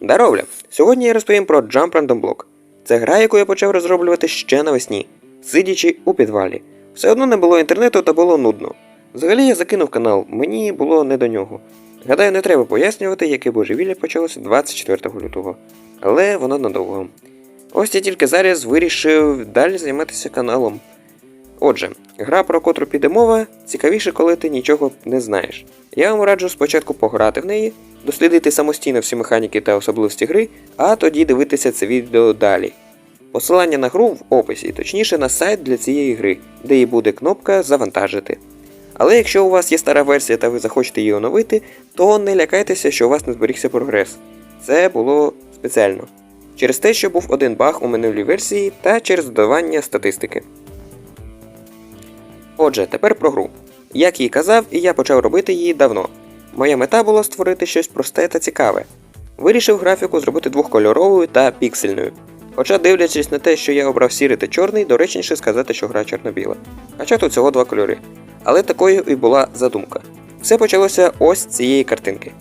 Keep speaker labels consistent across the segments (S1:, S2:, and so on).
S1: Даровля! Сьогодні я розповім про Jump Random Block. Це гра, яку я почав розроблювати ще навесні, сидячи у підвалі. Все одно не було інтернету та було нудно. Взагалі я закинув канал, мені було не до нього. Гадаю, не треба пояснювати, яке божевілля почалося 24 лютого. Але воно надовго. Ось я тільки зараз вирішив далі займатися каналом. Отже, гра, про котру піде мова, цікавіше, коли ти нічого не знаєш. Я вам раджу спочатку пограти в неї, дослідити самостійно всі механіки та особливості гри, а тоді дивитися це відео далі. Посилання на гру в описі, точніше на сайт для цієї гри, де і буде кнопка Завантажити. Але якщо у вас є стара версія та ви захочете її оновити, то не лякайтеся, що у вас не зберігся прогрес. Це було спеціально. Через те, що був один баг у минулій версії та через додавання статистики. Отже, тепер про гру. Як і казав, і я почав робити її давно. Моя мета була створити щось просте та цікаве. Вирішив графіку зробити двохкольоровою та піксельною. Хоча, дивлячись на те, що я обрав сірий та чорний, доречніше сказати, що гра чорно-біла. Хоча тут всього два кольори. Але такою і була задумка. Все почалося ось з цієї картинки.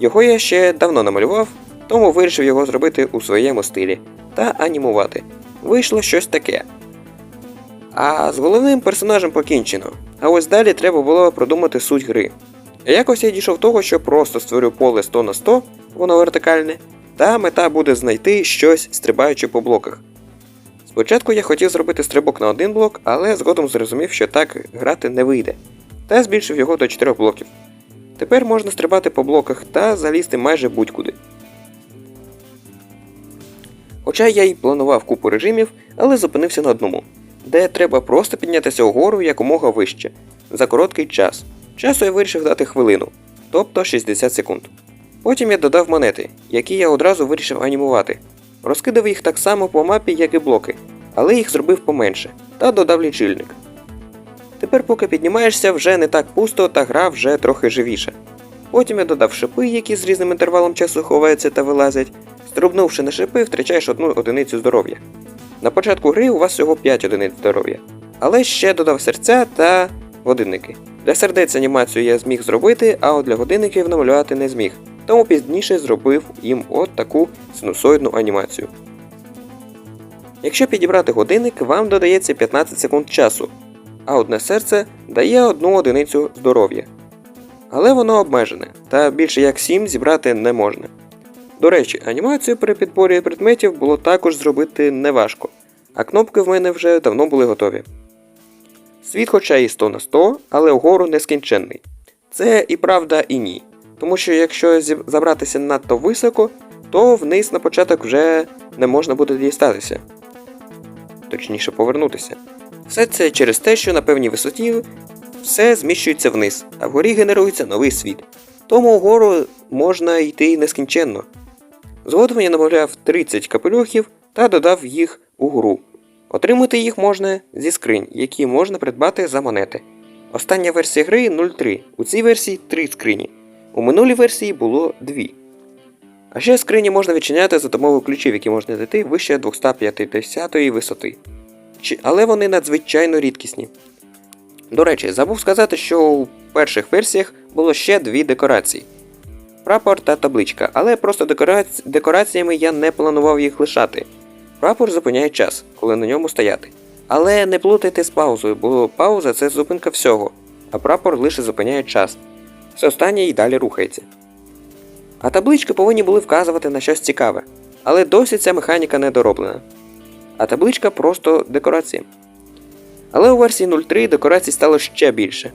S1: Його я ще давно намалював, тому вирішив його зробити у своєму стилі та анімувати. Вийшло щось таке. А з головним персонажем покінчено. А ось далі треба було продумати суть гри. Якось я дійшов того, що просто створю поле 100 на 100, воно вертикальне, та мета буде знайти щось, стрибаючи по блоках. Спочатку я хотів зробити стрибок на один блок, але згодом зрозумів, що так грати не вийде, та збільшив його до 4 блоків. Тепер можна стрибати по блоках та залізти майже будь-куди. Хоча я й планував купу режимів, але зупинився на одному, де треба просто піднятися угору якомога вище за короткий час. Часу я вирішив дати хвилину, тобто 60 секунд. Потім я додав монети, які я одразу вирішив анімувати. Розкидав їх так само по мапі, як і блоки, але їх зробив поменше та додав лічильник. Тепер, поки піднімаєшся, вже не так пусто та гра вже трохи живіша. Потім я додав шипи, які з різним інтервалом часу ховаються та вилазять. Стрибнувши на шипи, втрачаєш одну одиницю здоров'я. На початку гри у вас всього 5 одиниць здоров'я, але ще додав серця та годинники. Для сердець анімацію я зміг зробити, а от для годинників намалювати не зміг, тому пізніше зробив їм от таку синусоїдну анімацію. Якщо підібрати годинник, вам додається 15 секунд часу, а одне серце дає одну одиницю здоров'я. Але воно обмежене, та більше як 7 зібрати не можна. До речі, анімацію при підборі предметів було також зробити неважко, а кнопки в мене вже давно були готові. Світ хоча і 100 на 100, але вгору нескінченний. Це і правда, і ні. Тому що якщо забратися надто високо, то вниз на початок вже не можна буде дістатися. Точніше повернутися. Все це через те, що на певній висоті все зміщується вниз, а вгорі генерується новий світ. Тому вгору можна йти нескінченно. Згодом я намовляв 30 капелюхів та додав їх у гру. Отримати їх можна зі скринь, які можна придбати за монети. Остання версія гри 0.3. У цій версії 3 скрині. У минулій версії було 2. А ще скрині можна відчиняти за допомогою ключів, які можна знайти вище 250 висоти. Але вони надзвичайно рідкісні. До речі, забув сказати, що у перших версіях було ще дві декорації: прапор та табличка, але просто декораці... декораціями я не планував їх лишати. Прапор зупиняє час, коли на ньому стояти. Але не плутайте з паузою, бо пауза це зупинка всього, а прапор лише зупиняє час. Все останнє і далі рухається. А таблички повинні були вказувати на щось цікаве, але досі ця механіка не дороблена. А табличка просто декорація. Але у версії 0.3 декорацій стало ще більше.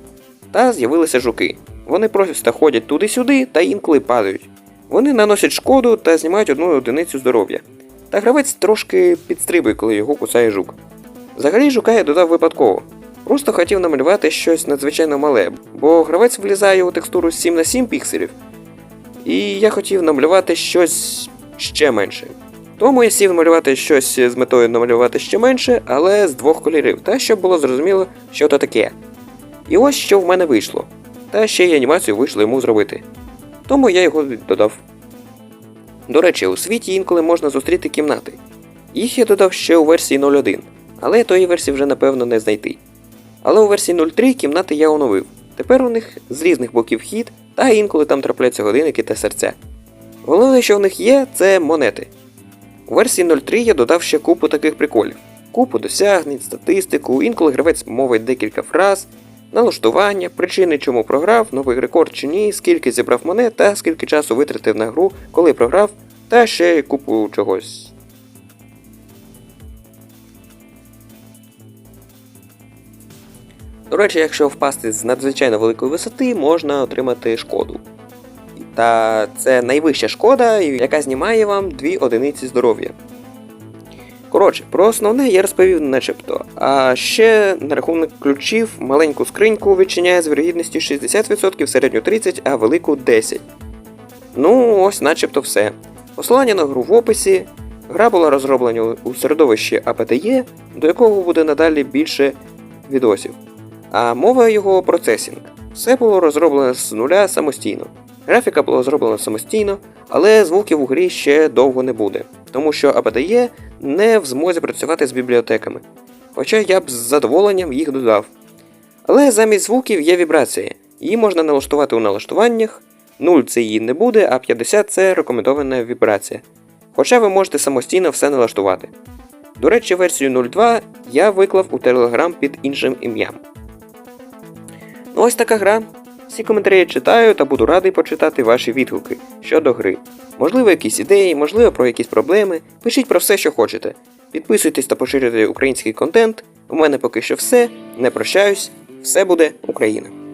S1: Та з'явилися жуки. Вони просто ходять туди-сюди та інколи падають. Вони наносять шкоду та знімають одну одиницю здоров'я. Та гравець трошки підстрибує, коли його кусає жук. Взагалі жука я додав випадково. Просто хотів намалювати щось надзвичайно мале, бо гравець влізає у текстуру 7 на 7 пікселів. І я хотів намалювати щось ще менше. Тому я сів намалювати щось з метою намалювати ще менше, але з двох кольорів, та щоб було зрозуміло, що то таке. І ось що в мене вийшло. Та ще й анімацію вийшло йому зробити. Тому я його додав. До речі, у світі інколи можна зустріти кімнати. Їх я додав ще у версії 0.1, але тої версії вже напевно не знайти. Але у версії 0.3 кімнати я оновив. Тепер у них з різних боків хід, та інколи там трапляються годинники та серця. Головне, що в них є, це монети. У версії 0.3 я додав ще купу таких приколів: купу досягнень, статистику, інколи гравець мовить декілька фраз, налаштування, причини, чому програв, новий рекорд чи ні, скільки зібрав монет та скільки часу витратив на гру, коли програв, та ще купу чогось. До речі, якщо впасти з надзвичайно великої висоти, можна отримати шкоду. Та це найвища шкода, яка знімає вам 2 одиниці здоров'я. Коротше, про основне я розповів начебто. А ще на рахунок ключів маленьку скриньку відчиняє з вірогідністю 60%, середню 30%, а велику 10%. Ну, ось начебто все. Посилання на гру в описі. Гра була розроблена у середовищі APTE, до якого буде надалі більше відосів. А мова його процесінг. Все було розроблено з нуля самостійно. Графіка була зроблена самостійно, але звуків у грі ще довго не буде, тому що APDE не в змозі працювати з бібліотеками. Хоча я б з задоволенням їх додав. Але замість звуків є вібрація. Її можна налаштувати у налаштуваннях. 0 це її не буде, а 50 це рекомендована вібрація. Хоча ви можете самостійно все налаштувати. До речі, версію 0.2 я виклав у Telegram під іншим ім'ям. Ну ось така гра. Всі коментарі я читаю та буду радий почитати ваші відгуки щодо гри. Можливо, якісь ідеї, можливо, про якісь проблеми. Пишіть про все, що хочете. Підписуйтесь та поширюйте український контент. У мене поки що все. Не прощаюсь. Все буде Україна!